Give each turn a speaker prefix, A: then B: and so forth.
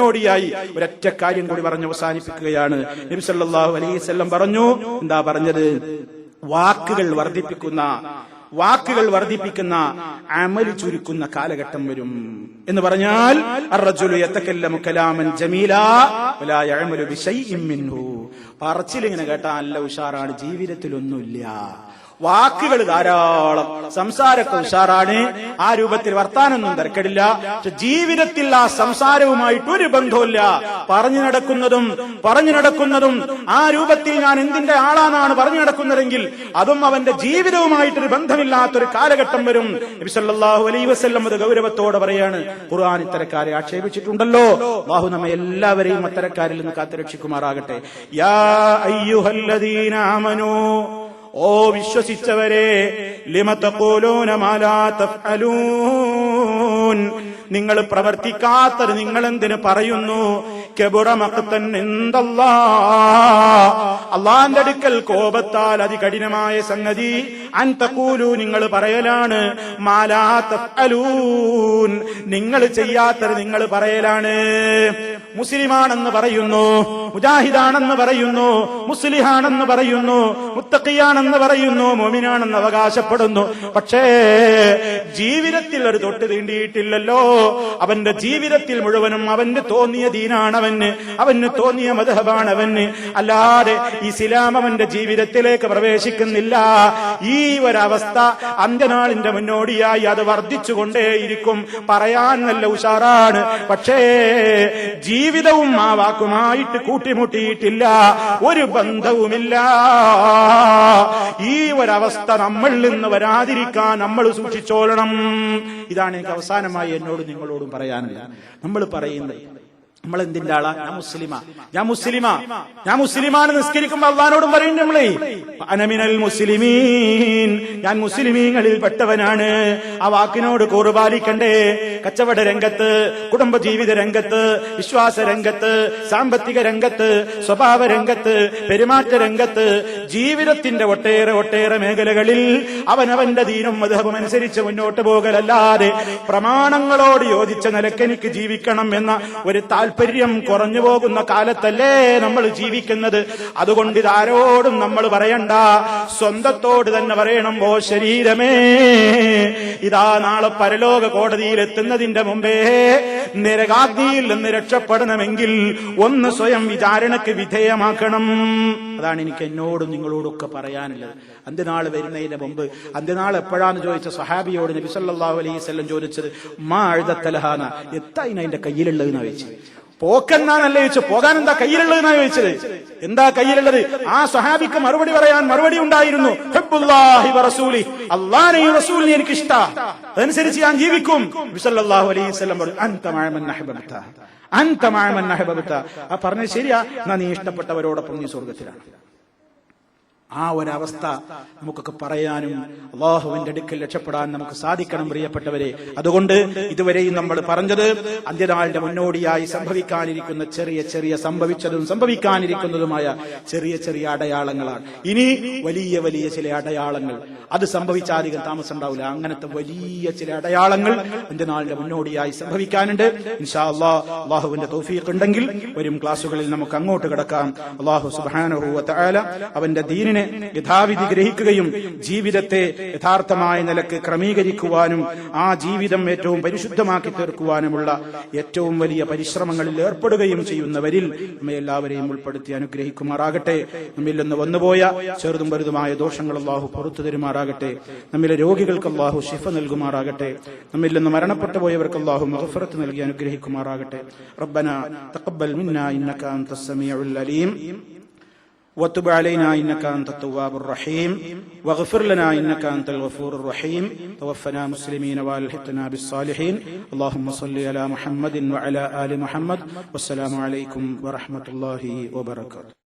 A: മുന്നോടിയായി ഒരൊറ്റ കാര്യം കൂടി പറഞ്ഞ് അവസാനിപ്പിക്കുകയാണ്. നബി വസല്ലം പറഞ്ഞു എന്താ പറഞ്ഞത്? വാക്കുകൾ വർദ്ധിപ്പിക്കുന്ന വാക്കുകൾ വർദ്ധിപ്പിക്കുന്ന അമൽ ചുരുക്കുന്ന കാലഘട്ടം വരും. എന്ന് പറഞ്ഞാൽ പറച്ചിലിങ്ങനെ കേട്ടാ നല്ല ഉഷാറാണ് ജീവിതത്തിലൊന്നുമില്ല. വാക്കുകൾ ധാരാളം. സംസാരമൊക്കെ ഉഷാറാണ്. ആ രൂപത്തിൽ വർത്താനൊന്നും തിരക്കടില്ല. ജീവിതത്തിൽ ആ സംസാരവുമായിട്ട് ഒരു ബന്ധവുമില്ല. പറഞ്ഞു നടക്കുന്നതും പറഞ്ഞു നടക്കുന്നതും. ആ രൂപത്തിൽ ഞാൻ എന്തിന്റെ ആളാണെന്നാണ് പറഞ്ഞു നടക്കുന്നതെങ്കിൽ അതും അവന്റെ ജീവിതവുമായിട്ടൊരു ബന്ധമില്ലാത്തൊരു കാലഘട്ടം വരും. നബി സല്ലല്ലാഹു അലൈഹി വസല്ലം അത് ഗൗരവത്തോടെ പറയാണ്. ഖുർആൻ ഇത്തരക്കാരെ ആക്ഷേപിച്ചിട്ടുണ്ടല്ലോ. ബാഹു നമ്മെ എല്ലാവരെയും അത്തരക്കാരിൽ നിന്ന് കാത്തുരക്ഷിക്കുമാറാകട്ടെ. യാ അയ്യുഹല്ലദീന ആമനൂ. ഓ വിശ്വസിച്ചവരെ നിങ്ങൾ പ്രവർത്തിക്കാത്തത് നിങ്ങൾ എന്തിന് പറയുന്നു കെബുറമക്കത്തൻ എന്തല്ലാ അള്ളാന്റെ അടുക്കൽ കോപത്താൽ അതികഠിനമായ സംഗതി അൻതക്കൂലു നിങ്ങൾ പറയലാണ് മാലാ തഫ്അലൂൻ. നിങ്ങൾ ചെയ്യാത്തത് നിങ്ങൾ പറയലാണ്. മുസ്ലിമാണെന്ന് പറയുന്നു മുജാഹിദാണെന്ന് പറയുന്നു മുസ്ലിഹാണെന്ന് പറയുന്നു മുത്തക്കിയാണെന്ന് പറയുന്നു മോമിനാണെന്ന് അവകാശപ്പെടുന്നു. പക്ഷേ ജീവിതത്തിൽ ഒരു തൊട്ട് തീണ്ടിയിട്ടില്ലല്ലോ. അവന്റെ ജീവിതത്തിൽ മുഴുവനും അവന് തോന്നിയ ദീനാണ് അവന് തോന്നിയ മധബാണ് അവന് അല്ലാതെ ഇസ്ലാം അവന്റെ ജീവിതത്തിലേക്ക് പ്രവേശിക്കുന്നില്ല. ഈ ഒരവസ്ഥ അന്ത്യനാളിന്റെ മുന്നോടിയായി അത് വർദ്ധിച്ചുകൊണ്ടേയിരിക്കും. പറയാൻ നല്ല ഉഷാറാണ്. പക്ഷേ ജീവിതവും ആ വാക്കുമായിട്ട് കൂട്ടിമുട്ടിയിട്ടില്ല. ഒരു ബന്ധവുമില്ല. ഈ ഒരവസ്ഥ നമ്മളിൽ നിന്ന് വരാതിരിക്കാൻ നമ്മൾ സൂക്ഷിച്ചോളണം. ഇതാണ് എനിക്ക് അവസാനമായി എന്നോട് നിങ്ങളോടും പറയാനുള്ളത്. നമ്മൾ പറയുന്നത് നമ്മൾ എന്തിന്റെ ആളാ? ഞാൻ മുസ്ലിമാ. ഞാൻ മുസ്ലിമാ. ഞാൻ മുസ്ലിമാണ് നിസ്കരിക്കുമ്പോ അള്ളഹാനോടും പറയുന്നുണ്ട് നമ്മളെ. അനമിനൽ മുസ്ലിമീൻ. ഞാൻ മുസ്ലിമീങ്ങളിൽ പെട്ടവനാണ്. ആ വാക്കിനോട് കൂറുപാലിക്കണ്ടേ കച്ചവട രംഗത്ത് കുടുംബജീവിത രംഗത്ത് വിശ്വാസ രംഗത്ത് സാമ്പത്തിക രംഗത്ത് സ്വഭാവ രംഗത്ത് പെരുമാറ്റ രംഗത്ത് ജീവിതത്തിന്റെ ഒട്ടേറെ ഒട്ടേറെ മേഖലകളിൽ അവനവന്റെ ദീനും മധുവും അനുസരിച്ച് മുന്നോട്ട് പോകലല്ലാതെ പ്രമാണങ്ങളോട് യോജിച്ച നിലയ്ക്ക് എനിക്ക് ജീവിക്കണം എന്ന ഒരു താല്പര്യം കുറഞ്ഞു പോകുന്ന കാലത്തല്ലേ നമ്മൾ ജീവിക്കുന്നത്? അതുകൊണ്ട് ഇതാരോടും നമ്മൾ പറയണ്ട. സ്വന്തത്തോട് തന്നെ പറയണം ഓ ശരീരമേ ഇതാ നാളെ പരലോക കോടതിയിൽ എത്തുന്നതിന്റെ മുമ്പേ നിരകാഗ്നിയിൽ നിന്ന് രക്ഷപ്പെടണമെങ്കിൽ ഒന്ന് സ്വയം വിചാരണക്ക് വിധേയമാക്കണം. അതാണ് എനിക്ക് എന്നോടും നിങ്ങളോടൊക്കെ പറയാനുള്ളത്. അന്ത്യനാൾ വരുന്നതിന് മുമ്പ് അന്ത്യനാൾ എപ്പോഴാന്ന് ചോദിച്ച സഹാബിയോട് നബി അലൈസ് വസല്ലം ചോദിച്ചത് മാ എഴുതത്തലഹാന എത്തായിന് അതിന്റെ കയ്യിലുള്ളതെന്ന് ചോദിച്ചു. പോക്കെന്നാണല്ലേ ചോദിച്ചു പോകാൻ എന്താ കയ്യിലുള്ളതെന്നാ ചോദിച്ചത്? എന്താ കയ്യിലുള്ളത്? ആ സഹാബിക്ക് മറുപടി പറയാൻ മറുപടി ഉണ്ടായിരുന്നു. അള്ളാനെയും റസൂലിനെ എനിക്ക് ഇഷ്ട അതനുസരിച്ച് ഞാൻ ജീവിക്കും. നബി സല്ലല്ലാഹു അലൈഹി വസല്ലം പറഞ്ഞു ആ പറഞ്ഞത് ശരിയാ. എന്നാ നീ ഇഷ്ടപ്പെട്ടവരോടൊപ്പം നീ സ്വർഗത്തിലാണ് ആ ഒരവസ്ഥ നമുക്കൊക്കെ പറയാനും അള്ളാഹുവിന്റെ അടുക്കൽ രക്ഷപ്പെടാൻ നമുക്ക് സാധിക്കണം പ്രിയപ്പെട്ടവരെ. അതുകൊണ്ട് ഇതുവരെയും നമ്മൾ പറഞ്ഞത് അന്ത്യനാളിന്റെ മുന്നോടിയായി സംഭവിക്കാനിരിക്കുന്ന ചെറിയ ചെറിയ സംഭവിച്ചതും സംഭവിക്കാനിരിക്കുന്നതുമായ ചെറിയ ചെറിയ അടയാളങ്ങളാണ്. ഇനി വലിയ വലിയ ചില അടയാളങ്ങൾ. അത് സംഭവിച്ചാധികം താമസം ഉണ്ടാവില്ല അങ്ങനത്തെ വലിയ ചില അടയാളങ്ങൾ അന്ത്യനാളിന്റെ മുന്നോടിയായി സംഭവിക്കാനുണ്ട്. ഇൻഷാ അള്ളാഹ് അള്ളാഹുവിന്റെ തോഫിയൊക്കെ ഉണ്ടെങ്കിൽ വരും ക്ലാസ്സുകളിൽ നമുക്ക് അങ്ങോട്ട് കിടക്കാം. അള്ളാഹു സുബാനഹു തആല അവന്റെ ദീനിനെ യഥാവിധി ഗ്രഹിക്കുകയും ജീവിതത്തെ യഥാർത്ഥമായ നിലയ്ക്ക് ക്രമീകരിക്കുവാനും ആ ജീവിതം ഏറ്റവും പരിശുദ്ധമാക്കി തീർക്കുവാനുമുള്ള ഏറ്റവും വലിയ പരിശ്രമങ്ങളിൽ ഏർപ്പെടുകയും ചെയ്യുന്നവരിൽ നമ്മെ എല്ലാവരെയും ഉൾപ്പെടുത്തി അനുഗ്രഹിക്കുമാറാകട്ടെ. നമ്മിൽ നിന്ന് വന്നുപോയ ചെറുതും വലുതുമായ ദോഷങ്ങൾ അള്ളാഹു പുറത്തു തരുമാറാകട്ടെ. നമ്മിലെ രോഗികൾക്ക് അള്ളാഹു ശിഫ നൽകുമാറാകട്ടെ. നമ്മിൽ നിന്ന് മരണപ്പെട്ടു പോയവർക്ക് അള്ളാഹു മഹഫറത്ത് നൽകി അനുഗ്രഹിക്കുമാറാകട്ടെ. റബ്ബന തക്കബൽ മിന്ന ഇന്നക അൻത സമീഉൽ അലീം. وتب علينا إنك أنت التواب الرحيم. واغفر لنا إنك أنت الغفور الرحيم. توفنا مسلمين والحقنا بالصالحين. اللهم صل على محمد وعلى آل محمد. والسلام عليكم ورحمة الله وبركاته.